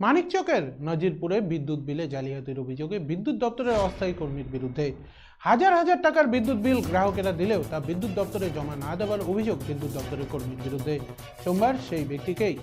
মানিকচকের নজিরপুরে বিদ্যুৎ বিলে জালিয়াতির অভিযোগে বিদ্যুৎ দপ্তরের অস্থায়ী কর্মীর বিরুদ্ধে হাজার হাজার টাকার বিদ্যুৎ বিল গ্রাহকেরা দিলেও তা বিদ্যুৎ দপ্তরে জমা না দেওয়ার অভিযোগ বিদ্যুৎ দপ্তরের কর্মীর বিরুদ্ধে। সোমবার সেই ব্যক্তিকেই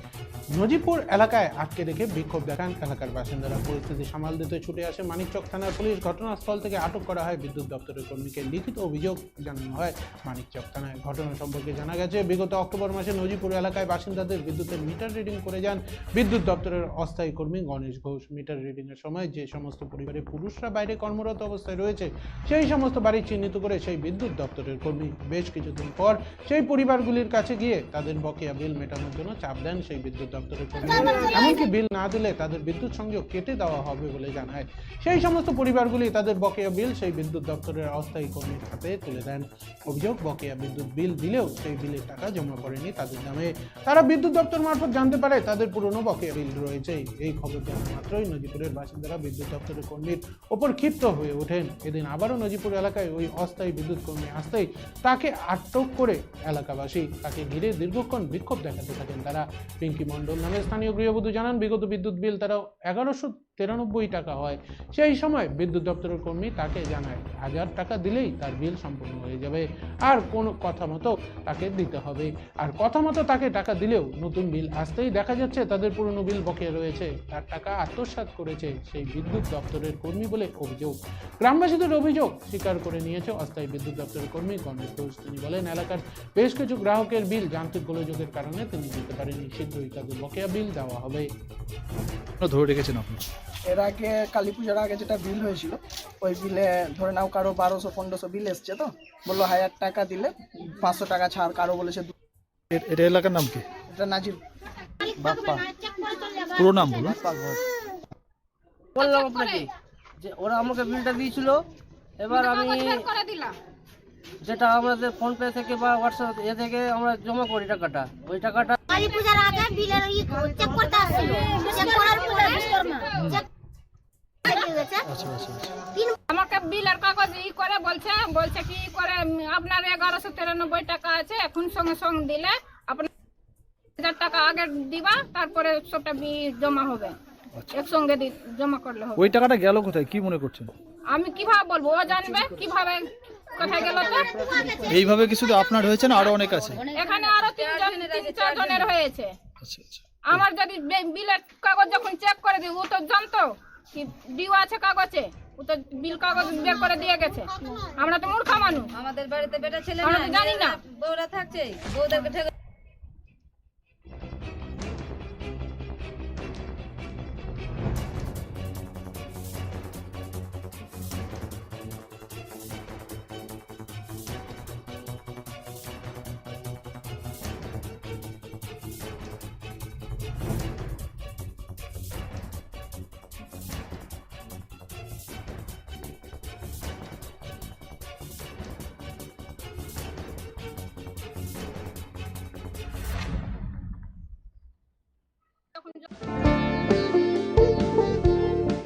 নজিপুর এলাকায় আটকে রেখে বিক্ষোভ দেখান এলাকার বাসিন্দারা। পরিস্থিতি সামাল দিতে ছুটে আসে মানিকচক থানার পুলিশ। ঘটনাস্থল থেকে আটক করা হয় বিদ্যুৎ দপ্তরের কর্মীকে। লিখিত অভিযোগ জানানো হয় মানিকচক থানায়। ঘটনা সম্পর্কে জানা গেছে, বিগত অক্টোবর মাসে নজিপুর এলাকায় বাসিন্দাদের বিদ্যুতের মিটার রিডিং করে যান বিদ্যুৎ দপ্তরের অস্থায়ী কর্মী গণেশ ঘোষ। মিটার রিডিংয়ের সময় যে সমস্ত পরিবারে পুরুষরা বাইরে কর্মরত অবস্থায় রয়েছে, সেই সমস্ত বাড়ি চিহ্নিত করে সেই বিদ্যুৎ দপ্তরের কর্মী বেশ কিছুদিন পর সেই পরিবারগুলির কাছে গিয়ে তাদের বকেয়া বিল মেটানোর জন্য চাপ দেন সেই বিদ্যুৎ দপ্তরের কর্মী। এমনকি বিল না দিলে তাদের বিদ্যুৎ সংযোগ কেটে দেওয়া হবে বলে জানায়। সেই সমস্ত পরিবারগুলি তাদের বকেয়া বিল সেই বিদ্যুৎ দপ্তরের অস্থায়ী কর্মীর হাতে তুলে দেন। অভিযোগ, বকেয়া বিদ্যুৎ বিল দিলেও সেই বিলের টাকা জমা করেনি তাদের নামে। তারা বিদ্যুৎ দপ্তর মারফত জানতে পারে তাদের পুরনো বকেয়া বিল রয়েছে এই খবর জানা মাত্রই নজিপুরের বাসিন্দারা বিদ্যুৎ দপ্তরের কর্মীর ওপর ক্ষিপ্ত হয়ে ওঠেন। এদিন আবারও নজিপুর এলাকায় ওই অস্থায়ী বিদ্যুৎ কর্মী আসতেই তাকে আটক করে এলাকাবাসী তাকে ঘিরে দীর্ঘক্ষণ বিক্ষোভ দেখাতে থাকেন তারা। পিঙ্কি মণ্ডল নামে স্থানীয় গৃহবধূ জানান, বিগত বিদ্যুৎ বিল তারা এগারোশো তিরানব্বই টাকা হয়। সেই সময় বিদ্যুৎ দপ্তরের কর্মী তাকে জানায়, হাজার টাকা দিলেই তার বিল সম্পূর্ণ হয়ে যাবে। আর কোনো কথা মতো তাকে দিতে হবে। আর কথা মতো তাকে টাকা দিলেও নতুন বিল আসতেই দেখা যাচ্ছে তাদের পুরনো বিল বকেয়া রয়েছে। তার টাকা আত্মসাৎ করেছে সেই বিদ্যুৎ দপ্তরের কর্মী বলে অভিযোগ। গ্রামবাসীদের অভিযোগ স্বীকার করে নিয়েছে অস্থায়ী বিদ্যুৎ দপ্তরের কর্মী গণেশ ঘোষ তিনি বলেন, এলাকার বেশ কিছু গ্রাহকের বিল যান্ত্রিক গোলযোগের কারণে তিনি দিতে পারেননি। শীঘ্রই তাদের বকেয়া বিল দেওয়া হবে। ধরে রেখেছেন আপনি। এর আগে কালী পুজোর আগে যেটা বিল হয়েছিল ওই বিলে ধরে নাও কারও বারোশো পনেরোশো বিল এসছে তো? বলল হাজার টাকা দিলে পাঁচশো টাকা ছাড় কারও বলেছে এটা এলাকার নাম কি? এটা নাজির। বাপ্পা। পুরো নাম ঘোষ বললাম আপনাকে যে ওরা আমাকে বিলটা দিয়েছিল এবার আমি যেটা আমাদের ফোন পে থেকে বা হোয়াটসঅ্যাপ এ থেকে আমরা জমা করি টাকাটা। ওই টাকাটা কালী পূজার আগে বিলের ই চেক করতে আসছিল। চেক করার পরে বিশ্বকর্মা আচ্ছা আচ্ছা আচ্ছা। আমাকে বিলের কাগজ ই করে বলছে বলছে কি করে আপনার এগারোশো তিরানব্বই টাকা আছে এখন সঙ্গে সঙ্গে দিলে আপনার হাজার টাকা আগে দিবা তারপরে সবটা জমা হবে। একসঙ্গে জমা করলে হবে। ওই টাকাটা গেল কোথায়? কি মনে করছেন? আমি কীভাবে বলব? ও জানবে কীভাবে কোথায় গেল তো? এইভাবে কি শুধু আপনার হয়েছে না আরও অনেক আছে? এখানে আরও তিনজন তিন চার জনের হয়েছে। আচ্ছা আচ্ছা। আমার যদি বিলের কাগজ যখন চেক করে দিই ও তো জানতো। কি ডিউ আছে কাগজে? ও তো বিল কাগজ বের করে দিয়ে গেছে। আমরা তো মূর্খা মানুষ। আমাদের বাড়িতে বেটা ছেলে আমরা তো জানি না। বউরা থাকছে বউদেরকে